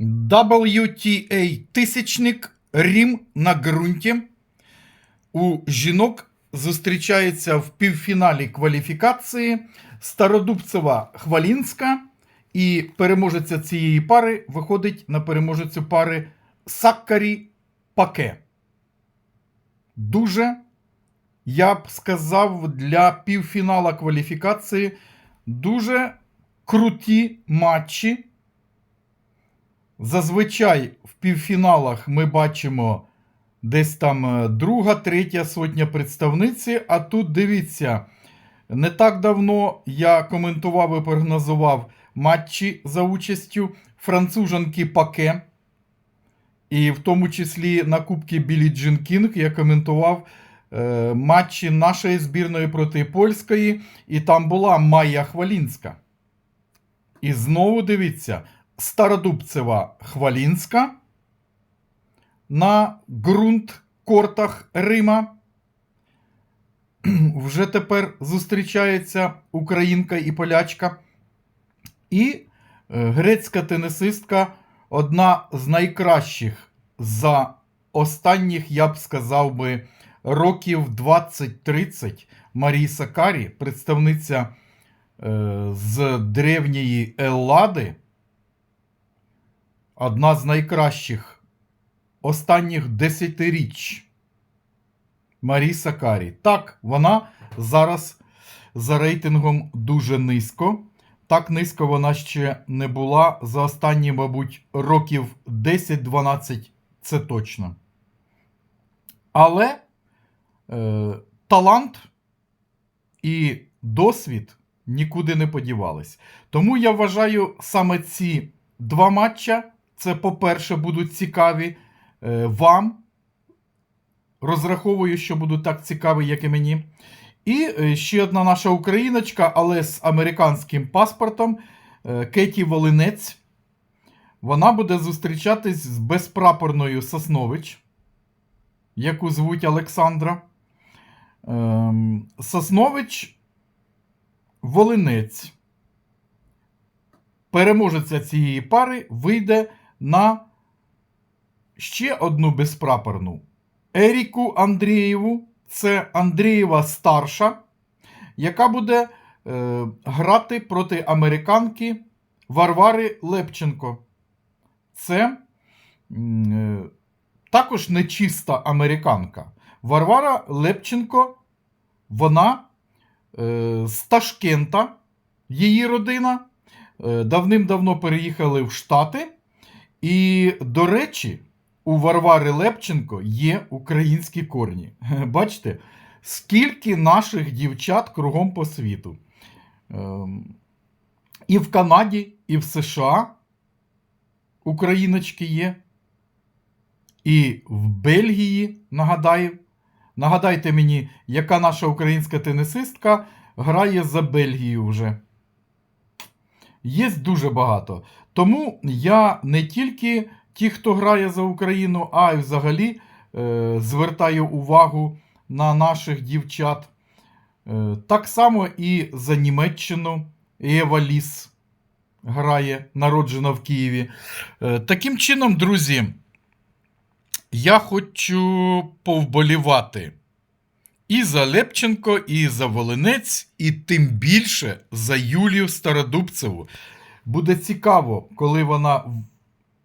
WTA тисячник Рім на ґрунті. У жінок зустрічається в півфіналі кваліфікації Стародубцева Хвалінська. І переможеця цієї пари виходить на переможецю пари Саккарі Паке. Дуже, я б сказав, для півфінала кваліфікації дуже круті матчі. Зазвичай в півфіналах ми бачимо десь там е, друга, третя сотня представниці. А тут дивіться, не так давно я коментував і прогнозував матчі за участю француженки Паке. І в тому числі на Кубці Білі Джин Кінг я коментував е, матчі нашої збірної проти польської, і там була Майя Хвалінська. І знову дивіться, Стародубцева Хвалінська на ґрунт кортах Рима. Вже тепер зустрічається українка і полячка. І е, грецька тенісистка одна з найкращих за останніх, я б сказав би, років 20-30 Марії Сакарі, представниця е, з древньої Еллади, одна з найкращих останніх десятиріч Марії Сакарі. Так, вона зараз за рейтингом дуже низько. Так низько вона ще не була за останні, мабуть, років 10-12, це точно. Але е, талант і досвід нікуди не подівались. Тому я вважаю, саме ці два матча, це, по-перше, будуть цікаві е, вам. Розраховую, що будуть так цікаві, як і мені. І е, ще одна наша україночка, але з американським паспортом е, Кеті Волинець. Вона буде зустрічатись з безпрапорною Соснович, яку звуть Олександра. Ем, Соснович Волинець. Переможеця цієї пари вийде на ще одну безпрапорну Еріку Андрієву це Андрієва старша, яка буде е, грати проти американки Варвари Лепченко. Це е, також нечиста американка. Варвара Лепченко, вона е, з Ташкента, її родина. Е, давним-давно переїхали в Штати. І, до речі, у Варвари Лепченко є українські корні. Бачите, скільки наших дівчат кругом по світу. Ем, І в Канаді, і в США україночки є. І в Бельгії, нагадаю, нагадайте мені, яка наша українська тенісистка грає за Бельгію вже. Є дуже багато. Тому я не тільки ті, хто грає за Україну, а й взагалі е, звертаю увагу на наших дівчат. Е, так само і за Німеччину Ева Ліс грає, народжена в Києві. Е, таким чином, друзі, я хочу повболівати і за Лепченко, і за Волинець, і тим більше за Юлію Стародубцеву. Буде цікаво, коли вона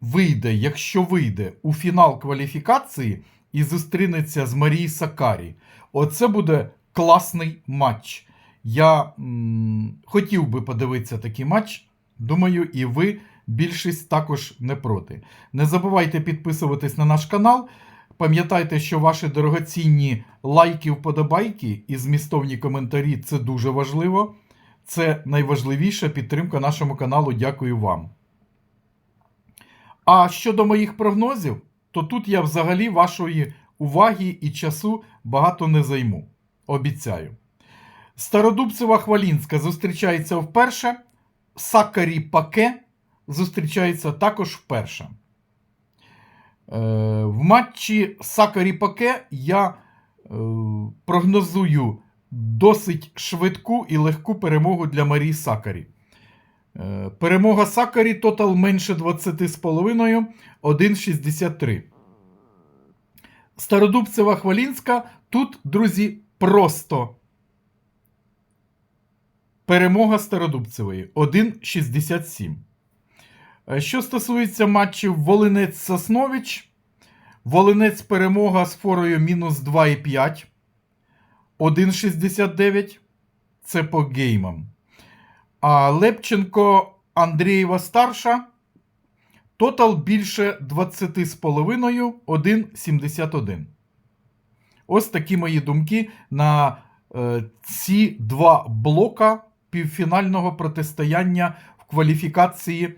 вийде, якщо вийде у фінал кваліфікації і зустрінеться з Марією Сакарі. Оце буде класний матч. Я м, хотів би подивитися такий матч. Думаю, і ви більшість також не проти. Не забувайте підписуватись на наш канал. Пам'ятайте, що ваші дорогоцінні лайки, вподобайки і змістовні коментарі це дуже важливо. Це найважливіша підтримка нашому каналу. Дякую вам. А щодо моїх прогнозів, то тут я взагалі вашої уваги і часу багато не займу. Обіцяю. Стародубцева Хвалінська зустрічається вперше. Сакарі Паке зустрічається також вперше. Е, в матчі Сакарі Паке я е, прогнозую досить швидку і легку перемогу для Марії Сакарі. Е, Перемога Сакарі тотал менше 20,5 1,63. Стародубцева Хвалінська. Тут, друзі, просто перемога Стародубцевої 1,67. Е, Що стосується матчів Волинець Соснович, Волинець перемога з форою мінус 2,5. 1,69. Це по геймам. А Лепченко Андрієва старша. Тотал більше 20,5, 1,71. Ось такі мої думки на е, ці два блока півфінального протистояння в кваліфікації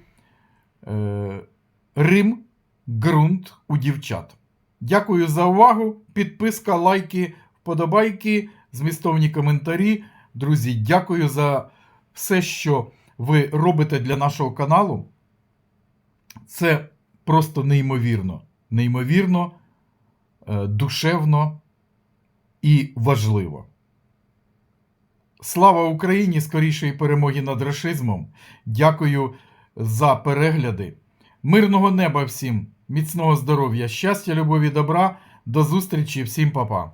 Рим ґрунт у дівчат. Дякую за увагу. Підписка, лайки, вподобайки, змістовні коментарі. Друзі, дякую за все, що ви робите для нашого каналу. Це просто неймовірно. Неймовірно, е, душевно і важливо. Слава Україні! Скорішої перемоги над рашизмом. Дякую за перегляди. Мирного неба всім, міцного здоров'я, щастя, любові, добра. До зустрічі, всім па-па.